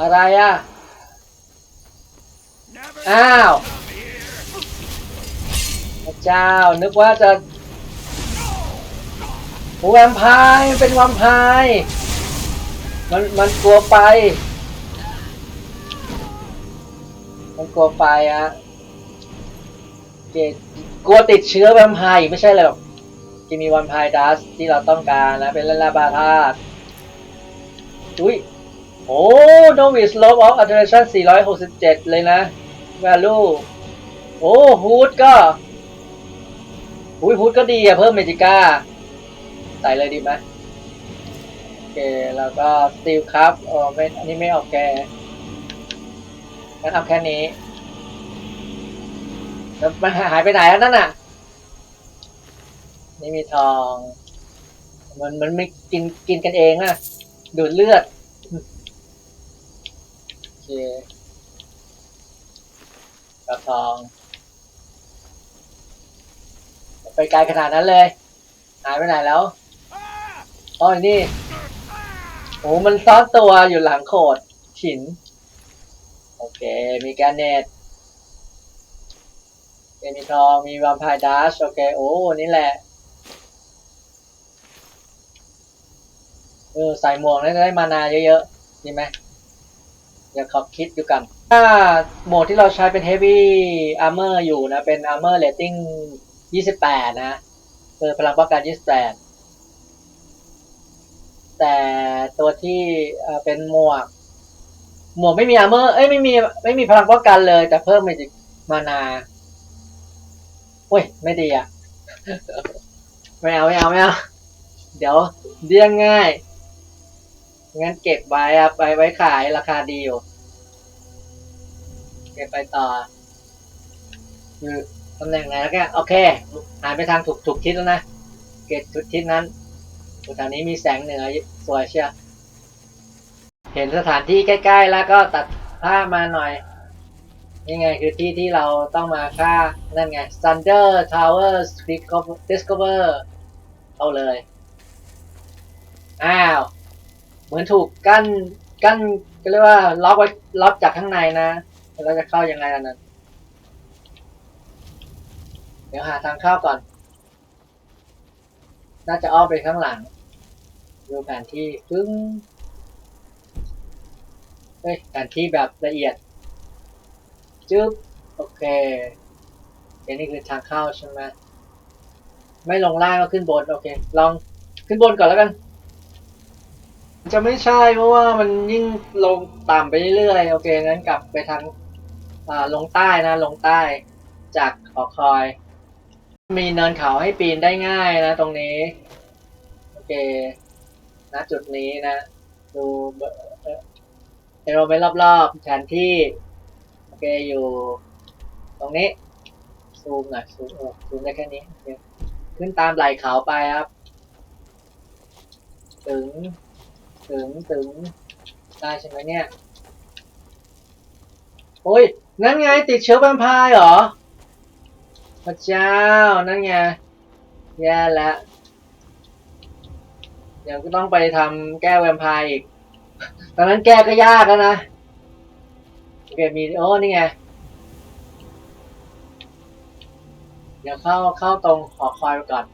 อะไรอะ อ้าวพระเจ้า นึกว่าจะโอ้แวมไพร์มันเป็นแวมไพร์มันมันกลัวไฟมันกลัวไฟอะเกกลัวติดเชื้อแวมไพร์อีกไม่ใช่เลยหรอกที่มีแวมไพร์ดัสที่เราต้องการนะเป็นเล่นลาบาธาตุอุ้ย โอ้โนวิสลบออฟอัลเทอร์เนชั่น467 เลยนะ value โอ้ฮูดก็อุ้ยฮูดก็ดีอะเพิ่มเมจิก้า ใส่เลยดีไหมโอเค แล้วก็สตีลครับอ๋อไม่อันนี้ไม่ออกแกงั้นทำแค่นี้แล้วมันหายไปไหนแล้วนั่นน่ะ นี่มีทอง มันมันไม่กินกินกันเองอะดูดเลือด เคกระทอง ไปไกลขนาดนั้นเลย หายไปไหนแล้วอ๋อนี่โอ้มันซ่อนตัวอยู่หลังโขดหิน โอเค มีแกรเนตเมีทอง มีวามไพร์ดัชโอเค โอ้ นี่แหละ เออ ใส่หมวกแล้วจะได้มานาเยอะๆดีไหม เดี๋ยวขอคิดดูกัน ถ้าโหมดที่เราใช้เป็น Heavy Armor อยู่นะ เป็น Armor Rating 28 นะคือพลังป้องกัน 28 แต่ตัวที่เป็นหมวก หมวกไม่มี Armor เอ้ยไม่มีไม่มีพลังป้องกันเลย แต่เพิ่มมาจิมานาเฮ้ย ไม่ดีอะ ไม่เอาไม่เอาไม่เอา เดี๋ยวเดี้ยงง่าย งั้นเก็บไว้อะไปไว้ขายราคาดีอยู่ เก็บไปต่อคือตำแหน่งไหนแล้วแกโอเคหายไปทางถูกถูกทิศแล้วนะ เก็บทุกทิศนั้นแถวนี้มีแสงเหนือสวยเชียวเห็นสถานที่ใกล้ ๆ แล้วก็ตัดภามาหน่อย นี่ไงคือที่ที่เราต้องมาฆ่า นั่นไง Thunder Tower Discover เอาเลย อ้าว เหมือนถูกกั้นกั้นก็เรียกว่าล็อกไว้ล็อกจากข้างในนะแล้วเราจะเข้ายังไงล่ะนั้นเดี๋ยวหาทางเข้าก่อน น่าจะอ้อมไปข้างหลัง ดูแผนที่ปึ้งเฮ้ยแผนที่แบบละเอียดจึ๊บโอเคเดี๋ยวนี่คือทางเข้าใช่ไหมไม่ลงล่างก็ขึ้นบนโอเค ลองขึ้นบนก่อนแล้วกัน จะไม่ใช่เพราะว่ามันยิ่งลงต่ำไปเรื่อยๆโอเคงั้นกลับไปทางลงใต้นะลงใต้จากหอคอย มีเนินเขาให้ปีนได้ง่ายนะตรงนี้ โอเคณจุดนี้นะ ดูเออเอโรไปรอบๆแผนที่ โอเคอยู่ ตรงนี้ ซูมหน่อยซูมเออซูมได้แค่นี้ ขึ้นตามไหล่เขาไปครับ ถึง ถึงถึงได้ใช่ไหมเนี่ย โอ้ย นั่นไงติดเชื้อแวมพร์เหรอ พระเจ้า นั่นไง แย่แล้วเดี๋ยวก็ต้องไปทำแก้แวมพร์อีก ตอนนั้นแก้ก็ยากแล้วนะ โอเค มี โอ้ นี่ไง เดี๋ยวเข้าเข้าตรงหอคอยไปก่อน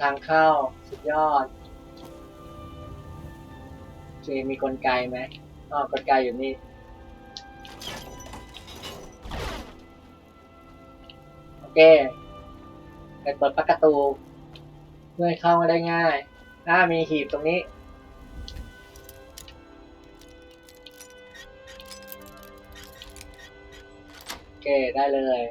ทางเข้า สุดยอด เคมีกลไกไหมอ๋อกลไกอยู่นี่ โอเคไปเปิดประตู เพื่อเข้ามาได้ง่ายถ้ามีหีบตรงนี้ โอเค ได้เลย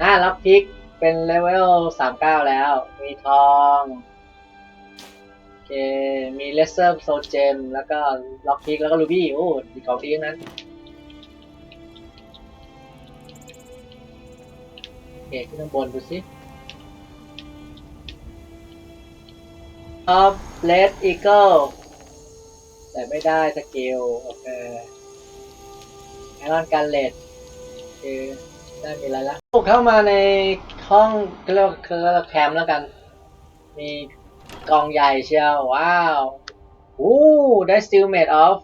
อ่าล็อกพิกเป็นเลเวลสามเก้าแล้ว มีทอง เค มีเลเซอร์โซเจมแล้วก็ล็อกพิกแล้วก็รูบี้ โอ้ดีของดีทั้งนั้นโอเคขึ้นข้างบนดูสิ Top Red Eagle แต่ไม่ได้สกิลโอเคไอรอนการเลดคือได้มีอะไรละเข้ามาในห้องก็เรียกว่าแคมป์แล้วกัน มี กองใหญ่เชียว ว้าวโอ้ได้ steel made of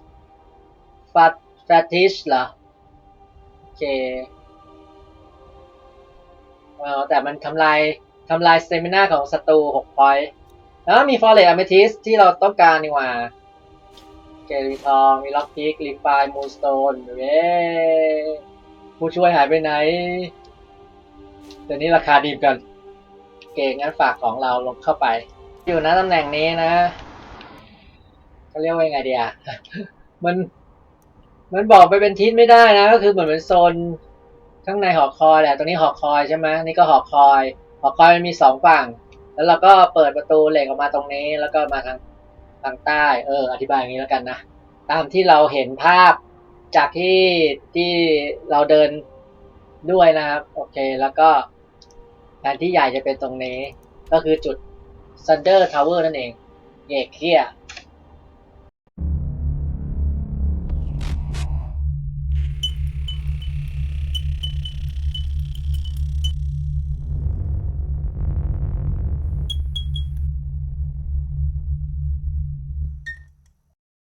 fat fatish เหรอ โอเคเออแต่มันทำลายทำลายสเตมินาของศัตรูหกพอยต์แล้วมี forest amethyst ที่เราต้องการนี่หว่าโอเคมีทองมีล็อกพิกรีไฟมูนสโตนเย้ผู้ช่วยหายไปไหนเดี๋ยวนี้ราคาดีมกันโอเคงั้นฝากของเราลงเข้าไป อยู่นะตำแหน่งนี้นะเขาเรียกว่ายังไงดีอะมัน มันบอกไปเป็นทิศไม่ได้นะ ก็คือเหมือนเป็นโซนข้างในหอคอยแหละตรงนี้หอคอยใช่ไหมนี่ก็หอคอย หอคอยมันมีสองฝั่ง แล้วเราก็เปิดประตูเหล็กออกมาตรงนี้ แล้วก็มาทางทางใต้ เออ อธิบายอย่างนี้แล้วกันนะ ตามที่เราเห็นภาพจากที่ที่เราเดินด้วยนะครับ โอเค แล้วก็แผนที่ใหญ่จะเป็นตรงนี้ ก็คือจุด ซันเดอร์ทาวเวอร์นั่นเองเอกเฮีย